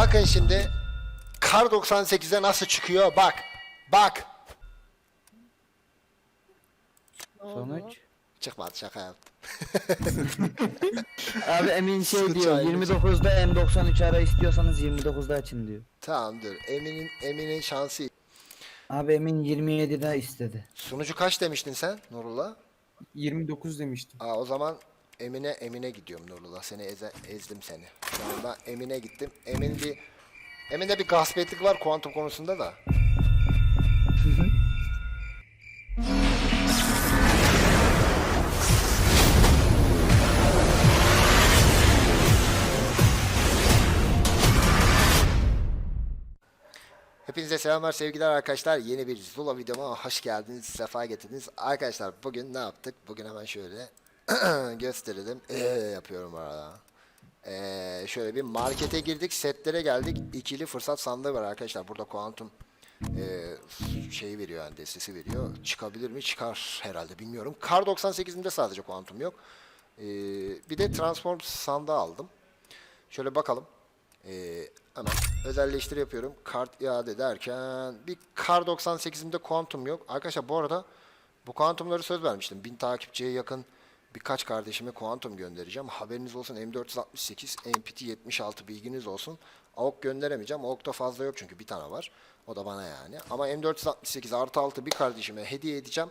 Bakın şimdi Kar 98'e nasıl çıkıyor bak. Bak. Sonuç. Çıkmadı şaka yaptım. Abi Emin şey Sıkıntı diyor ayrı. 29'da M93 ara istiyorsanız 29'da açın diyor. Tamam dur. Emin'in Emin'in şansı. Abi Emin 27'de istedi. Sunucu kaç demiştin sen Nurullah? 29 demiştim. Aa, o zaman Emine Emine gidiyorum Nurullah. Seni eze, ezdim seni. Şu anda Emine gittim. Emin bir Emin'de bir gaspetlik var kuantum konusunda da. Hepinize selamlar sevgiler arkadaşlar. Yeni bir Zula videoma hoş geldiniz. Sefa getirdiniz. Arkadaşlar bugün ne yaptık? Bugün hemen şöyle gösterelim. Ee, yapıyorum arada. Ee, şöyle bir markete girdik. Setlere geldik. İkili fırsat sandığı var arkadaşlar. Burada kuantum e, şeyi veriyor yani destesi veriyor. Çıkabilir mi? Çıkar herhalde bilmiyorum. Kar 98'inde sadece kuantum yok. Ee, bir de transform sandığı aldım. Şöyle bakalım. Ee, hemen özelleştiri yapıyorum. Kart iade derken bir Kar 98'imde kuantum yok. Arkadaşlar bu arada bu kuantumları söz vermiştim. 1000 takipçiye yakın birkaç kardeşime kuantum göndereceğim. Haberiniz olsun M468, MPT 76 bilginiz olsun. AUK gönderemeyeceğim. AUK'ta fazla yok çünkü bir tane var. O da bana yani. Ama M468 artı 6 bir kardeşime hediye edeceğim.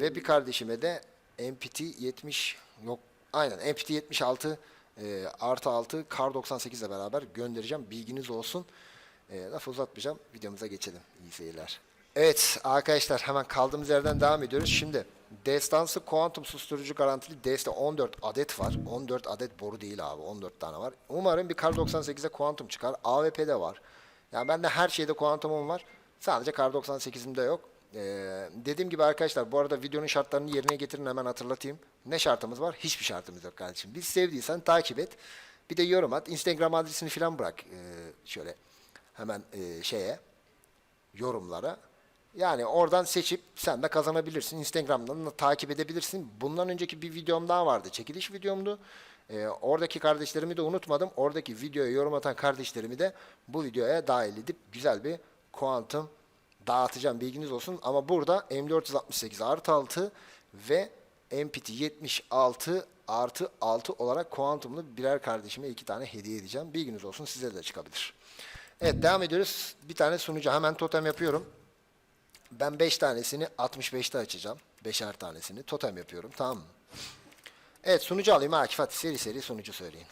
Ve bir kardeşime de MPT 70 yok. Aynen MPT 76 e, artı 6 Kar 98 ile beraber göndereceğim. Bilginiz olsun. E, lafı uzatmayacağım. Videomuza geçelim. İyi seyirler. Evet arkadaşlar hemen kaldığımız yerden devam ediyoruz. Şimdi destansı kuantum susturucu garantili deste 14 adet var. 14 adet boru değil abi. 14 tane var. Umarım bir Kar 98'e kuantum çıkar. AWP'de var. Yani bende her şeyde kuantumum var. Sadece Kar 98'imde yok. Ee, dediğim gibi arkadaşlar bu arada videonun şartlarını yerine getirin hemen hatırlatayım. Ne şartımız var? Hiçbir şartımız yok kardeşim. Biz sevdiysen takip et. Bir de yorum at. Instagram adresini falan bırak. Ee, şöyle hemen e, şeye yorumlara. Yani oradan seçip sen de kazanabilirsin. Instagram'dan da takip edebilirsin. Bundan önceki bir videom daha vardı. Çekiliş videomdu. Ee, oradaki kardeşlerimi de unutmadım. Oradaki videoya yorum atan kardeşlerimi de bu videoya dahil edip güzel bir kuantum dağıtacağım. Bilginiz olsun. Ama burada M468 artı 6 ve MPT 76 artı 6 olarak kuantumlu birer kardeşime iki tane hediye edeceğim. Bilginiz olsun size de çıkabilir. Evet devam ediyoruz. Bir tane sunucu hemen totem yapıyorum. Ben 5 tanesini 65'te açacağım. 5'er tanesini totem yapıyorum tamam mı? Evet sunucu alayım Akif hadi seri seri sunucu söyleyin.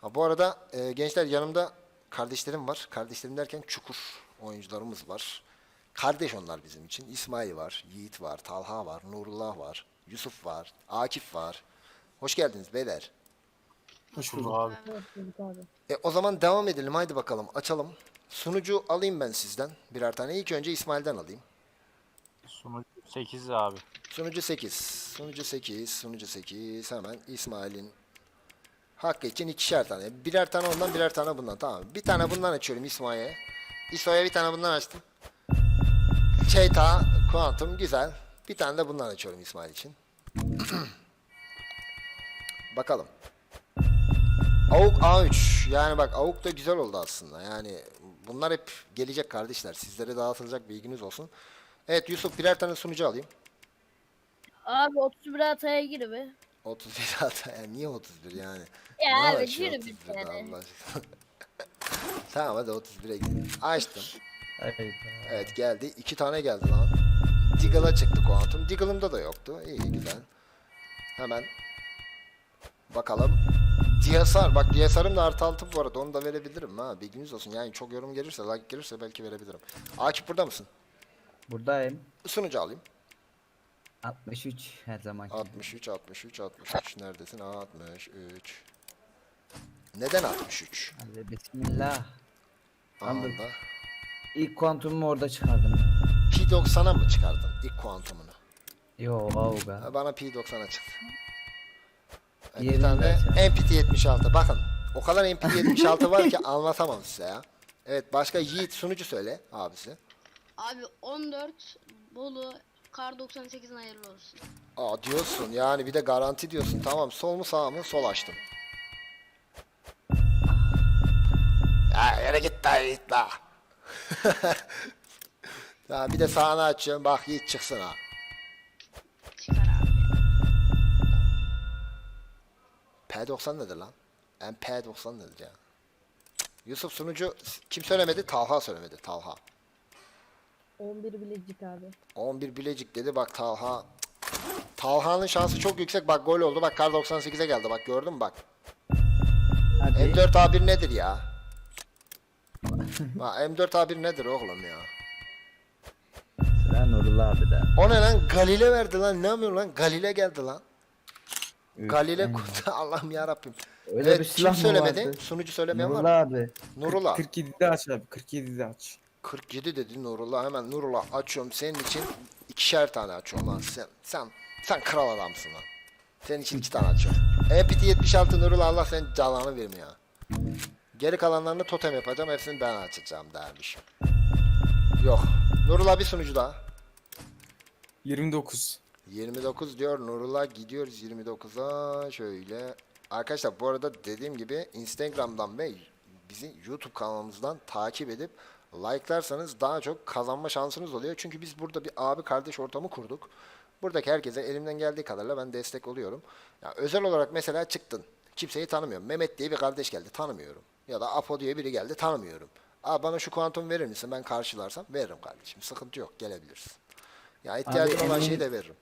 Ha, bu arada e, gençler yanımda kardeşlerim var. Kardeşlerim derken çukur oyuncularımız var. Kardeş onlar bizim için. İsmail var, Yiğit var, Talha var, Nurullah var, Yusuf var, Akif var. Hoş geldiniz beyler. Hoş bulduk abi. E, o zaman devam edelim. Haydi bakalım açalım. Sunucu alayım ben sizden birer tane. İlk önce İsmail'den alayım. Sunucu 8 abi. Sunucu 8. Sunucu 8. Sunucu 8. Hemen İsmail'in hakkı için ikişer tane. Birer tane ondan birer tane bundan. Tamam. Bir tane bundan açıyorum İsmail'e. İso'ya bir tane bundan açtım. Çeyta, Quantum güzel. Bir tane de bundan açıyorum İsmail için. Bakalım. Avuk A3. Yani bak Avuk da güzel oldu aslında. Yani bunlar hep gelecek kardeşler. Sizlere dağıtılacak bilginiz olsun. Evet Yusuf birer tane sunucu alayım. Abi 31 hataya gir be. 31 hata. Yani niye 31 yani? Ya Ne abi yürü bir 31'de tane. Allah aşkına? tamam hadi 31'e gidelim. Açtım. Evet geldi. İki tane geldi lan. Deagle'a çıktı Quantum. Deagle'ımda da yoktu. İyi güzel. Hemen bakalım. DSR. Bak DSR'ım da artı altı bu arada. Onu da verebilirim ha. Bilginiz olsun. Yani çok yorum gelirse, like gelirse belki verebilirim. Akif burada mısın? Buradayım. Sunucu alayım. 63 her zaman. 63, 63, 63. Neredesin? 63. Neden 63? Hadi bismillah. Anladım. Anda. İlk kuantumumu orada çıkardım. P90'a mı çıkardın ilk kuantumunu? Yo avga. Bana P90'a çıktı. Bir tane de versene. MPT 76. Bakın o kadar MPT 76 var ki anlatamam size ya. Evet başka Yiğit sunucu söyle abisi. Abi 14 Bolu Kar 98'in hayırlı olsun. Aa diyorsun yani bir de garanti diyorsun. Tamam sol mu sağ mı? Sol açtım. Yere git dayı git la. ya bir de sağını açıyorum bak Yiğit çıksın ha. P90 nedir lan? MP90 nedir ya? Yusuf sunucu kim söylemedi? Talha söylemedi. Talha. 11 bilecik abi. 11 Bilecik dedi bak Talha. Talha'nın şansı çok yüksek. Bak gol oldu. Bak kar 98'e geldi. Bak gördün mü bak. Hadi. M4 A1 nedir ya? Bak M4 A1 nedir oğlum ya? Sıra Nurullah abi de. O ne lan? Galile verdi lan. Ne yapıyorsun lan? Galile geldi lan. Galile en- kurdu. Allah'ım ya Rabbim. Öyle Evet, bir kim silah mı söylemedi? vardı? Sunucu söylemeyen var mı? Nurullah abi. Nurullah. 47'de aç abi. 47'de aç. 47 dedi Nurullah. Hemen Nurullah açıyorum. Senin için ikişer tane açıyorum lan. Sen, sen, sen kral adamsın lan. Senin için iki tane açıyorum. EPT 76 Nurullah Allah senin canını vermiyor. Geri kalanlarını totem yapacağım. Hepsini ben açacağım dermiş. Yok. Nurullah bir sunucu daha. 29. 29 diyor Nurullah gidiyoruz 29'a şöyle. Arkadaşlar bu arada dediğim gibi Instagram'dan ve bizi YouTube kanalımızdan takip edip like'larsanız daha çok kazanma şansınız oluyor. Çünkü biz burada bir abi kardeş ortamı kurduk. Buradaki herkese elimden geldiği kadarıyla ben destek oluyorum. Ya özel olarak mesela çıktın. Kimseyi tanımıyorum. Mehmet diye bir kardeş geldi tanımıyorum. Ya da Apo diye biri geldi tanımıyorum. Aa bana şu kuantum verir misin? Ben karşılarsam veririm kardeşim. Sıkıntı yok gelebilirsin. Ya ihtiyacın olan şeyi de veririm.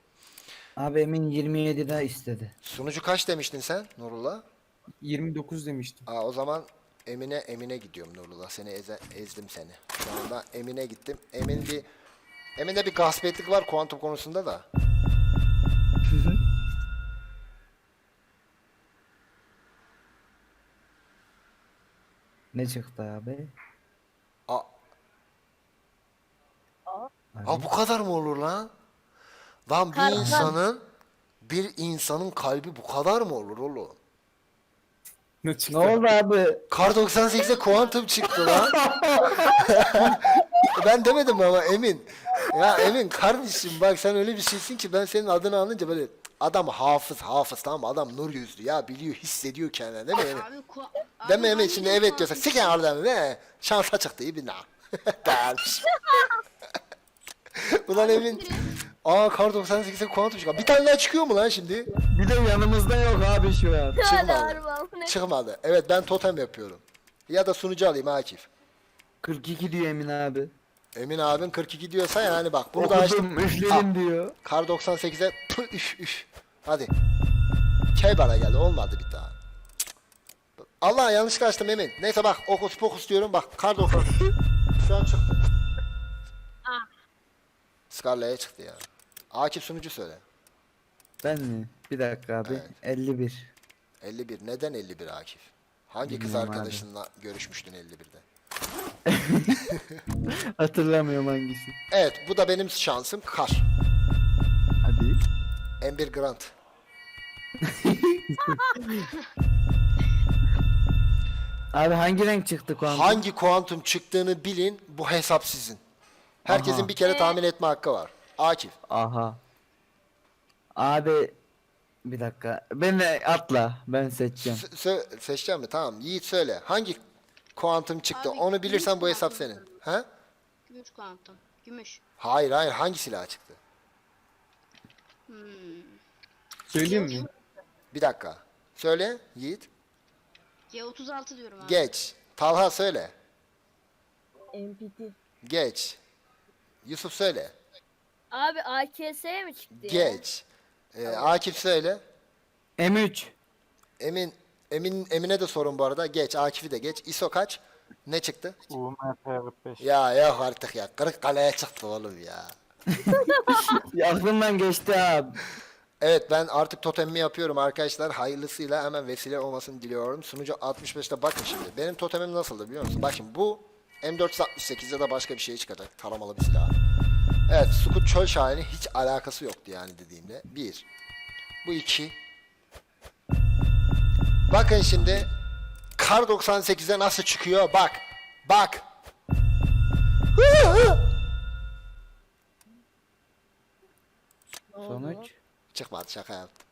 Abi Emin 27'de istedi. Sunucu kaç demiştin sen Nurullah? 29 demiştim. Aa, o zaman Emine Emine gidiyorum Nurullah. Seni eze- ezdim seni. Şu anda Emine gittim. Emin bir Emin'de bir gaspetlik var kuantum konusunda da. Ne çıktı abi? Aa, Aa. aa bu kadar mı olur lan? Lan bir Kalp- insanın bir insanın kalbi bu kadar mı olur oğlum? Ne çıktı? Ne oldu abi? Kar 98'e kuantum çıktı lan. ben demedim ama Emin. Ya Emin kardeşim bak sen öyle bir şeysin ki ben senin adını alınca böyle adam hafız hafız tamam mı? Adam nur yüzlü ya biliyor hissediyor kendini değil mi Emin? Abi, ku- abi Değil mi Emin şimdi evet diyorsa kuantum siken oradan ne? Şansa çıktı iyi bir na. Dermiş. Ulan Emin. Aa kar 98'e kuantum çıktı. Bir tane daha çıkıyor mu lan şimdi? Bir de yanımızda yok abi şu an. Çıkmadı. Çıkmadı. Evet ben totem yapıyorum. Ya da sunucu alayım Akif. 42 diyor Emin abi. Emin abin 42 diyorsa yani bak bunu da açtım. Okudum üfledim diyor. Kar 98'e pı üf üf. Hadi. Key bana geldi olmadı bir daha. Allah yanlış açtım Emin. Neyse bak okus pokus diyorum bak kar 90. Şu an çıktı. Scarlett'e çıktı ya. Akif sunucu söyle. Ben mi? Bir dakika abi. Evet. 51. 51. Neden 51 Akif? Hangi kız Bilmiyorum abi. arkadaşınla görüşmüştün 51'de? Hatırlamıyorum hangisi. Evet bu da benim şansım kar. Hadi. Ember Grant. Abi hangi renk çıktı kuantum? Hangi kuantum çıktığını bilin bu hesap sizin. Herkesin Aha. bir kere tahmin etme hakkı var. Akif. Aha. Abi bir dakika. Ben de atla. Ben seçeceğim. S- sö- seçeceğim mi? Tamam. Yiğit söyle. Hangi kuantum çıktı? Abi, Onu bilirsen gümüş bu hesap kuantum. senin. Ha? Gümüş kuantum. Gümüş. Hayır hayır. Hangi silah çıktı? Hmm. Söyleyeyim mi? Bir dakika. Söyle Yiğit. G36 diyorum abi. Geç. Talha söyle. MPT. Geç. Yusuf söyle. Abi AKS'ye mi çıktı ya? Geç. Ee, Akif söyle. M3. Emin Emin Emine de sorun bu arada. Geç. Akif'i de geç. ISO kaç? Ne çıktı? UMP 45. Ya yok artık ya. Kırık kaleye çıktı oğlum ya. Aklımdan geçti abi. Evet ben artık totemimi yapıyorum arkadaşlar. Hayırlısıyla hemen vesile olmasını diliyorum. Sunucu 65'te bakın şimdi. Benim totemim nasıldı biliyor musun? Bak şimdi bu M468 ya da başka bir şey çıkacak. Taramalı bir silah. Evet Sukut Çöl Şahini hiç alakası yoktu yani dediğimle. Bir. Bu iki. Bakın şimdi Kar 98'e nasıl çıkıyor? Bak. Bak. Sonuç. Çıkmadı şaka yaptım.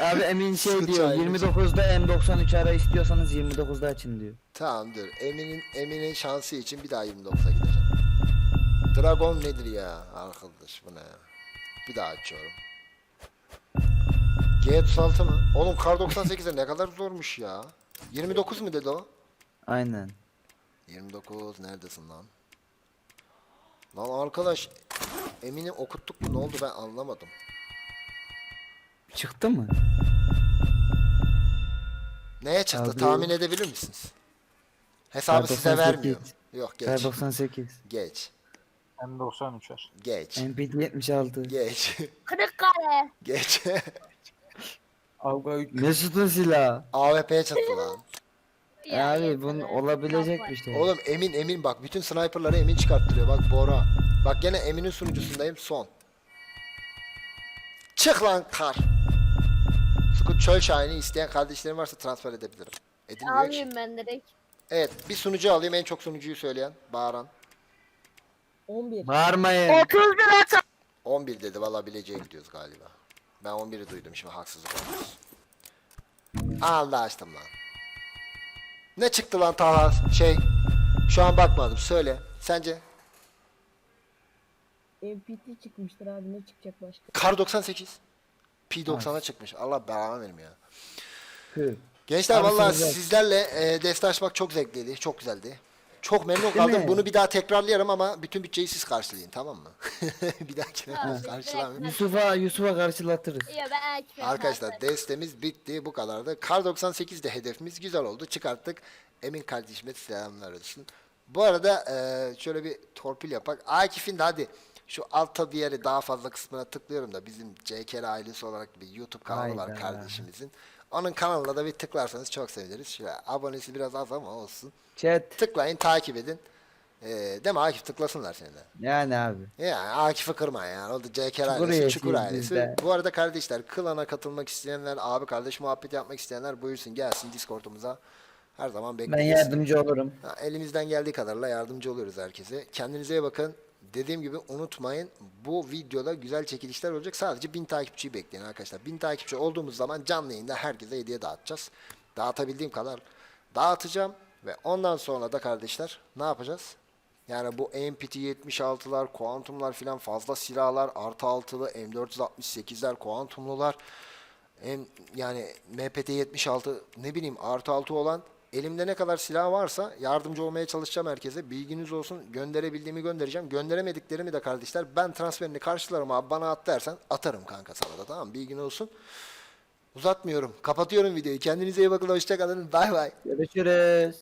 Abi Emin şey diyor ayrı. 29'da M93 ara istiyorsanız 29'da açın diyor. Tamam dur. Emin'in Emin'in şansı için bir daha 29'a gideceğim. Dragon nedir ya? Arkadaş bu ne ya? Bir daha açıyorum. G36 mı? Oğlum kar 98'e ne kadar zormuş ya. 29 mu dedi o? Aynen. 29 neredesin lan? Lan arkadaş Emin'i okuttuk mu ne oldu ben anlamadım. Çıktı mı? Neye çıktı Abi- tahmin edebilir misiniz? Hesabı size 98. vermiyor. Yok geç. Kar 98. Geç. M93'er. Geç. MPD 76. Geç. Kırıkkale. Geç. Avga 3. Mesut'un silahı. AWP'ye çıktı lan. E abi bunun olabilecek bir şey. Oğlum Emin Emin bak bütün sniperları Emin çıkarttırıyor bak Bora. Bak gene Emin'in sunucusundayım son. Çık lan kar. Scoot Çöl Şahin'i isteyen kardeşlerim varsa transfer edebilirim. Edilmiyor ki. Alayım ben direkt. Evet bir sunucu alayım en çok sunucuyu söyleyen. Bağıran. 11. Bağırmayın. 30 lira 11 dedi valla bileceğe gidiyoruz galiba. Ben 11'i duydum şimdi haksızlık olmaz. Allah açtım lan. Ne çıktı lan Taha şey? Şu an bakmadım söyle. Sence? MPT çıkmıştır abi ne çıkacak başka? Kar 98. P90'a çıkmış. Allah belanı verim ya. Hı. Gençler Abi vallahi sizlerle e, deste açmak çok zevkliydi. Çok güzeldi. Çok memnun Değil kaldım. mi? Bunu bir daha tekrarlayarım ama bütün bütçeyi siz karşılayın tamam mı? bir dahakine Tamam, karşılamayın. direkt- Yusuf'a Yusuf'a karşılatırız. Ya ben ekmek Arkadaşlar destemiz bitti bu kadardı. Kar 98 de hedefimiz güzel oldu. Çıkarttık. Emin kardeşime selamlar olsun. Bu arada eee, şöyle bir torpil yapak. Akif'in de hadi şu altta bir yere daha fazla kısmına tıklıyorum da bizim CKR ailesi olarak bir YouTube kanalı var Hayda. kardeşimizin. Onun kanalına da bir tıklarsanız çok seviniriz. Şöyle abonesi biraz az ama olsun. Chat. Tıklayın takip edin. Eee değil mi Akif tıklasınlar seni de. Yani abi. Yani Akif'i kırma yani. O da CKR ailesi, üyesiyiz Çukur biz ailesi. de. Bu arada kardeşler klana katılmak isteyenler, abi kardeş muhabbet yapmak isteyenler buyursun gelsin Discord'umuza. Her zaman Ben bekleriz. yardımcı olurum. Ha, elimizden geldiği kadarıyla yardımcı oluyoruz herkese. Kendinize iyi bakın. Dediğim gibi unutmayın bu videoda güzel çekilişler olacak. Sadece 1000 takipçiyi bekleyin arkadaşlar. 1000 takipçi olduğumuz zaman canlı yayında herkese hediye dağıtacağız. Dağıtabildiğim kadar dağıtacağım. Ve ondan sonra da kardeşler ne yapacağız? Yani bu MPT 76'lar, kuantumlar filan fazla silahlar, artı altılı, M468'ler, kuantumlular, yani MPT 76 ne bileyim artı altı olan elimde ne kadar silah varsa yardımcı olmaya çalışacağım herkese. Bilginiz olsun. Gönderebildiğimi göndereceğim. Gönderemediklerimi de kardeşler ben transferini karşılarım abi bana at dersen atarım kanka sana da tamam? Bilgin olsun. Uzatmıyorum. Kapatıyorum videoyu. Kendinize iyi bakın. Hoşçakalın. Bay bay. Görüşürüz.